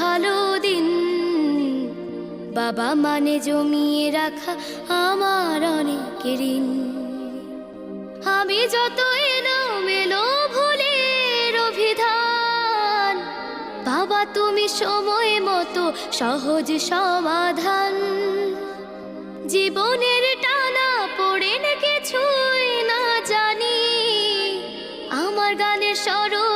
ভালো দিন। বাবা মানে জমিয়ে রাখা আমার অনেক ঋণ। আমি যত এলো মেলো ভুলের অভিধান, বাবা তুমি সময় মতো সহজ সমাধান। জীবনের টানা পড়ে কিছুই না জানি, আমার গানের স্বরূপ